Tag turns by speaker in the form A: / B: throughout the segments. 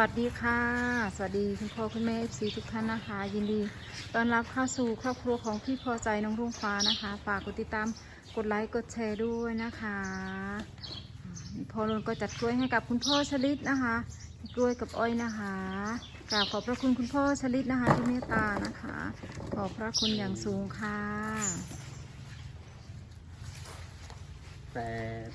A: วัสดีค่ะ สวัสดีคุณพ่อคุณแม่เอฟซีทุกท่านนะคะ ยินดีต้อนรับเข้าสู่ครอบครัวของพี่พอใจน้องรุ่งฟ้านะคะ ฝากกดติดตามกดไลค์กดแชร์ด้วยนะคะพ่อรุนก็จัดกล้วยให้กับคุณพ่อชลิตนะคะ กล้วยกับอ้อยนะคะกราบขอบพระคุณคุณพ่อชลิตนะคะที่เมตตานะคะ ขอบพระคุณอย่างสูงค่ะ
B: แปด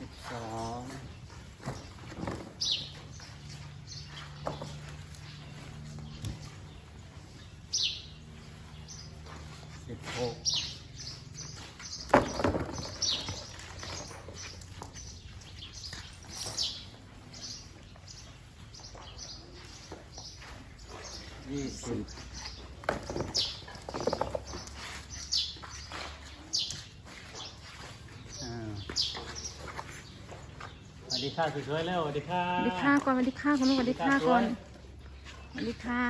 B: สิบสองสิบหก ยี่สิบอ่าสวัสดีค่ะสวยๆแล้วสวัสดีค่ะ
A: สวัสดีค่ะก่อนสวัสดีค่ะคุณลูกสวัสดีค่ะก่อนสวัสดีค่ะ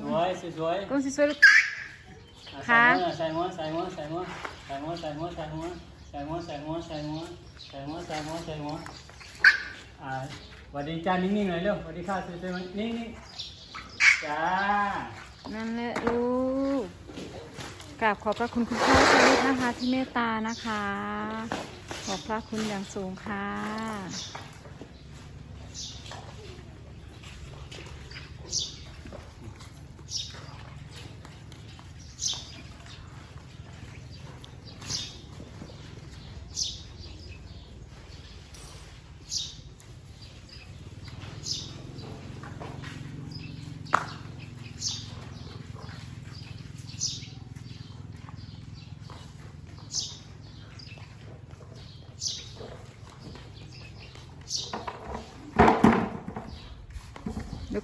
B: สวยๆสวยๆ
A: ก้มสวยๆลูก
B: อ่
A: ค่ะ
B: ใส่หัวใส่หัวใส่หัวใส่หัวใส่หัวใส่หัวใส่หัวใส่หัวใส่หัวใส่หัวใส่หัวใส่หัวใส่หัวอ่า สวัสดีจ้านิ่งๆหน่อยเร็วสวัสดีค่ะสวยๆมั้ยนิ่งๆจ้า
A: นั่นแหละลูกกราบขอบพระคุณคุณพ่อชลิตนะคะที่เมตตานะคะ ขอบพระคุณอย่างสูงค่ะ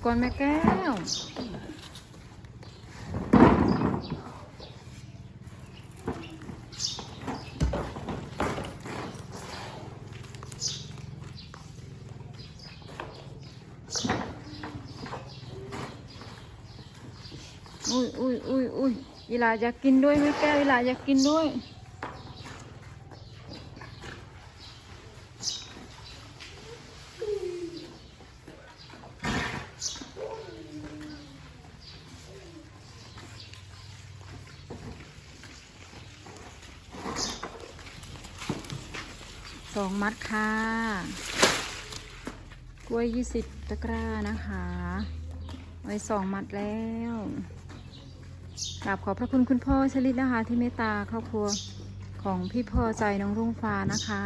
A: ก่อนแม่แก้ว อุ้ยอุ้ยอุ้ยอุ้ยอีลาอยากกินด้วยแม่แก้วอีลาอยากกินด้วย องมัดค่ะ กล้วยยี่สิบตะกร้านะคะ ไว้สองมัดแล้วกราบขอบพระคุณคุณพ่อชลิตนะคะ ที่เมตตาครอบครัวของพี่พ่อใจน้องรุ่งฟ้านะคะ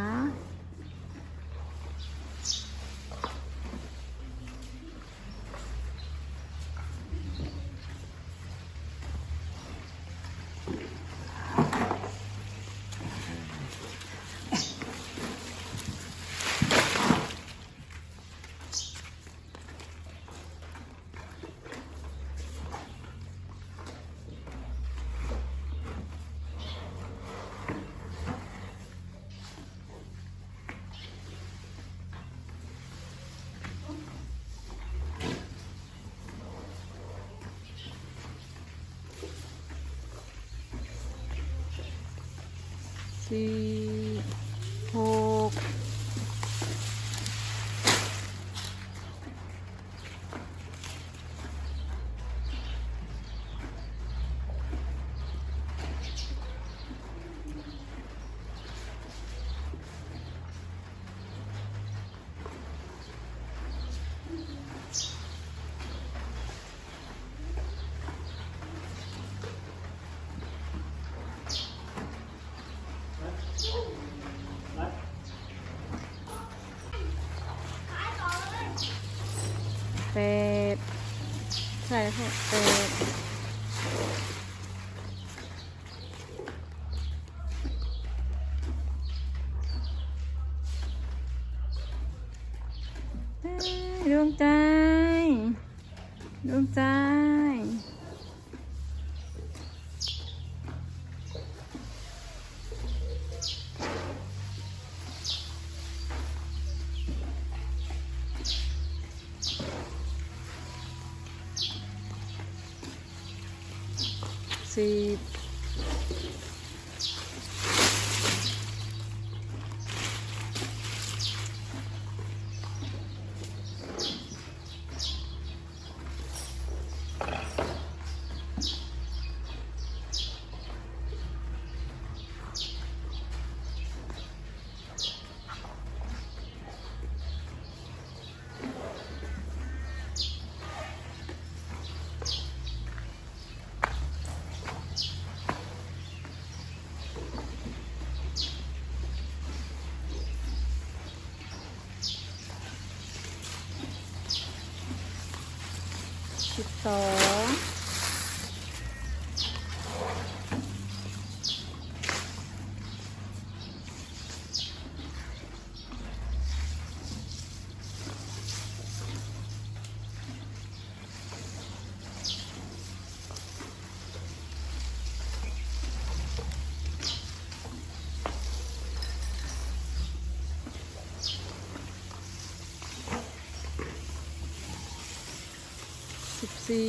A: สี่หก แปดใช่ค่ะแปดดวงใจ ดวงใจ สิบ สิบสอง สิ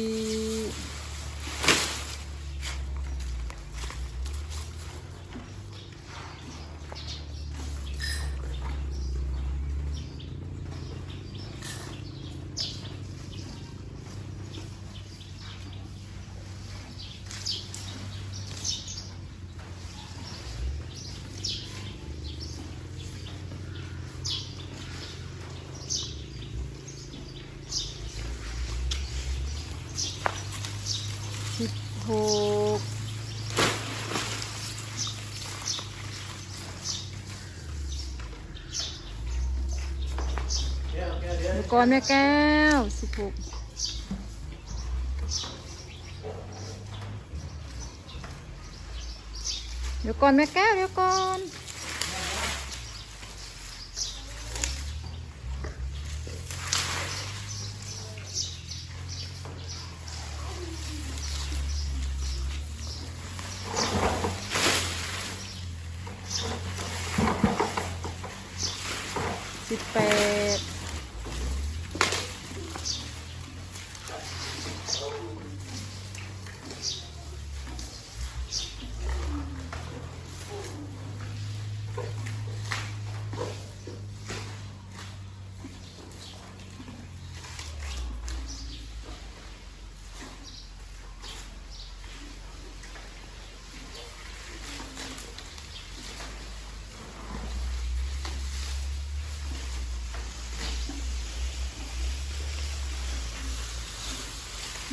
A: สิบหกเดี๋ยวก่อนแม่แก้วสิบหกเดี๋ยวก่อนแม่แก้วเดี๋ยวก่อน สิบแปด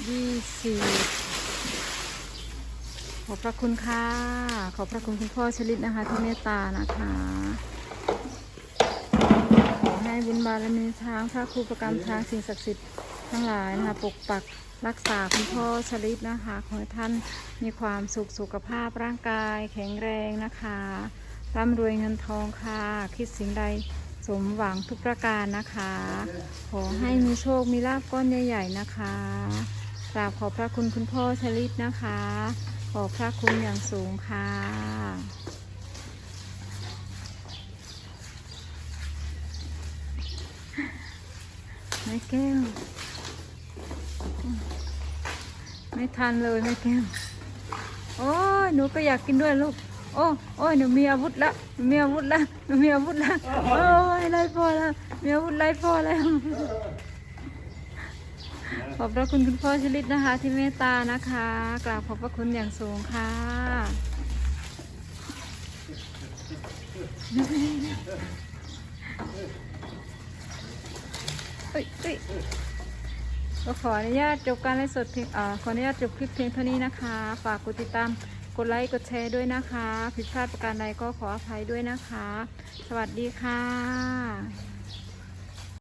A: ยี่สิบขอบพระคุณค่ะ ขอบพระคุณคุณพ่อชลิตนะคะ ที่เมตตานะคะ ขอให้บุญบารมีช้างพระครูประกรรมช้างสิ่งศักดิ์สิทธิ์ทั้งหลายนะคะ ปกปักรักษาคุณพ่อชลิตนะคะ ขอให้ท่านมีความสุขสุขภาพร่างกาย แข็งแรงนะคะ ร่ำรวยเงินทองค่ะ คิดสิ่งใดสมหวังทุกประการนะคะ ขอให้มีโชค มีลาบก้อนใหญ่ ๆ นะคะ กราบขอบพระคุณคุณพ่อชลิตนะคะ ขอบพระคุณอย่างสูงค่ะ แม่แก้ว ไม่ทันเลยแม่แก้ว โอ้ยหนูก็อยากกินด้วยลูก โอ้โอ้ยหนูมีอาวุธละหนูมีอาวุธละหนูมีอาวุธละโอ้ยไล่พ่อแล้วมีอาวุธไล่พ่อแล้ว อบพระคุณคุณพ่อชลิตนะคะ ที่เมตตานะคะ กราบขอบพระคุณอย่างสูงค่ะ เอ้ยเอ้ยก็ขออนุญาตจบการไลฟ์สดเพียงเอ่อขออนุญาตจบคลิปเพียงเท่านี้นะคะ ฝากกดติดตาม กดไลค์ กดแชร์ด้วยนะคะ ผิดพลาดประการใดก็ขออภัยด้วยนะคะ สวัสดีค่ะ